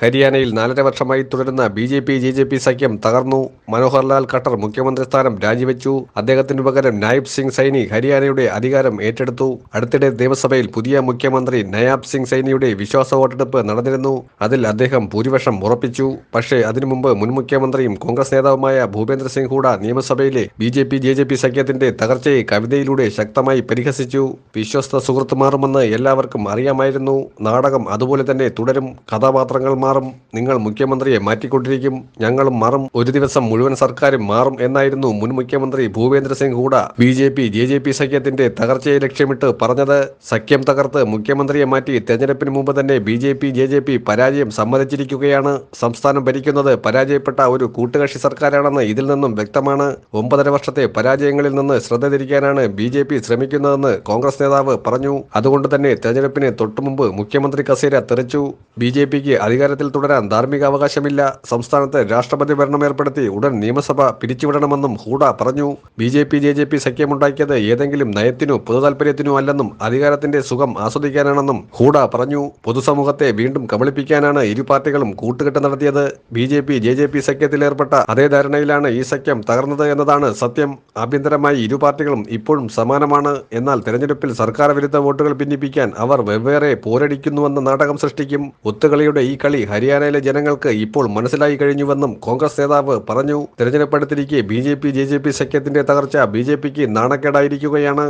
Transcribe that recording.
ഹരിയാനയിൽ നാലര വർഷമായി തുടരുന്ന B J P J J P സഖ്യം തകർന്നു. മനോഹർലാൽ ഖട്ടർ മുഖ്യമന്ത്രി സ്ഥാനം രാജിവെച്ചു. അദ്ദേഹത്തിനു പകരം നായബ് സിംഗ് സൈനി ഹരിയാനയുടെ അധികാരം ഏറ്റെടുത്തു. അടുത്തിടെ നിയമസഭയിൽ പുതിയ മുഖ്യമന്ത്രി നയാബ് സിംഗ് സൈനിയുടെ വിശ്വാസ വോട്ടെടുപ്പ് നടന്നിരുന്നു. അതിൽ അദ്ദേഹം ഭൂരിപക്ഷം ഉറപ്പിച്ചു. പക്ഷേ അതിനു മുമ്പ് മുൻ മുഖ്യമന്ത്രിയും കോൺഗ്രസ് നേതാവുമായ ഭൂപേന്ദ്ര സിംഗ് ഹൂഡ നിയമസഭയിലെ B J P J J P സഖ്യത്തിന്റെ തകർച്ചയെ കവിതയിലൂടെ ശക്തമായി പരിഹസിച്ചു. വിശ്വസ്ത സുഹൃത്ത് മാറുമെന്ന് എല്ലാവർക്കും അറിയാമായിരുന്നു. നാടകം അതുപോലെ തന്നെ തുടരും. കഥാപാത്രങ്ങൾ മാറും നിങ്ങൾ മുഖ്യമന്ത്രിയെ മാറ്റിക്കൊണ്ടിരിക്കും ഞങ്ങളും മാറും ഒരു ദിവസം മുഴുവൻ സർക്കാരും മാറും എന്നായിരുന്നു മുൻ മുഖ്യമന്ത്രി Bhupendra Singh Hooda B J P J J P സഖ്യത്തിന്റെ തകർച്ചയെ ലക്ഷ്യമിട്ട് പറഞ്ഞത്. സഖ്യം തകർത്ത് മുഖ്യമന്ത്രിയെ മാറ്റി തെരഞ്ഞെടുപ്പിന് മുമ്പ് തന്നെ B J P J J P പരാജയം സമ്മതിച്ചിരിക്കുകയാണ്. സംസ്ഥാനം ഭരിക്കുന്നത് പരാജയപ്പെട്ട ഒരു കൂട്ടുകക്ഷി സർക്കാരാണെന്ന് ഇതിൽ നിന്നും വ്യക്തമാണ്. ഒമ്പതര വർഷത്തെ പരാജയങ്ങളിൽ നിന്ന് ശ്രദ്ധ തിരിക്കാനാണ് ബി ജെ പി ശ്രമിക്കുന്നതെന്ന് കോൺഗ്രസ് നേതാവ് പറഞ്ഞു. അതുകൊണ്ട് തന്നെ തെരഞ്ഞെടുപ്പിന് തൊട്ടുമുമ്പ് മുഖ്യമന്ത്രി കസേര തെറിച്ചു. ബി ജെ പിക്ക് അധികാരത്തിൽ തുടരാൻ ധാർമ്മിക അവകാശമില്ല. സംസ്ഥാനത്ത് രാഷ്ട്രപതി ഭരണം ഏർപ്പെടുത്തി ഉടൻ നിയമസഭ പിരിച്ചുവിടണമെന്നും ഹൂഡ പറഞ്ഞു. B J P J J P സഖ്യമുണ്ടാക്കിയത് ഏതെങ്കിലും നയത്തിനോ പൊതുതാൽപര്യത്തിനോ അല്ലെന്നും അധികാരത്തിന്റെ സുഖം ആസ്വദിക്കാനാണെന്നും ഹൂഡ പറഞ്ഞു. പൊതുസമൂഹത്തെ വീണ്ടും കബളിപ്പിക്കാനാണ് ഇരു പാർട്ടികളും കൂട്ടുകെട്ട് നടത്തിയത്. B J P J J P സഖ്യത്തിലേർപ്പെട്ട അതേ ധാരണയിലാണ് ഈ സഖ്യം തകർന്നത് എന്നതാണ് സത്യം. ആഭ്യന്തരമായി ഇരു പാർട്ടികളും ഇപ്പോഴും സമാനമാണ്. എന്നാൽ തെരഞ്ഞെടുപ്പിൽ സർക്കാർ വിരുദ്ധ വോട്ടുകൾ ഭിന്നിപ്പിക്കാൻ അവർ വെവ്വേറെ പോരടിക്കുന്നുവെന്ന നാടകം സൃഷ്ടിക്കും. ഒത്തുകളിയുടെ ഈ കളി ഹരിയാനയിലെ ജനങ്ങൾക്ക് ഇപ്പോൾ മനസ്സിലായി കഴിഞ്ഞുവെന്നും കോൺഗ്രസ് നേതാവ് പറഞ്ഞു. തെരഞ്ഞെടുപ്പ് അടുത്തിരിക്കെ B J P J J P സഖ്യത്തിന്റെ തകർച്ച ബി ജെ പിക്ക് നാണക്കേടായിരിക്കുകയാണ്.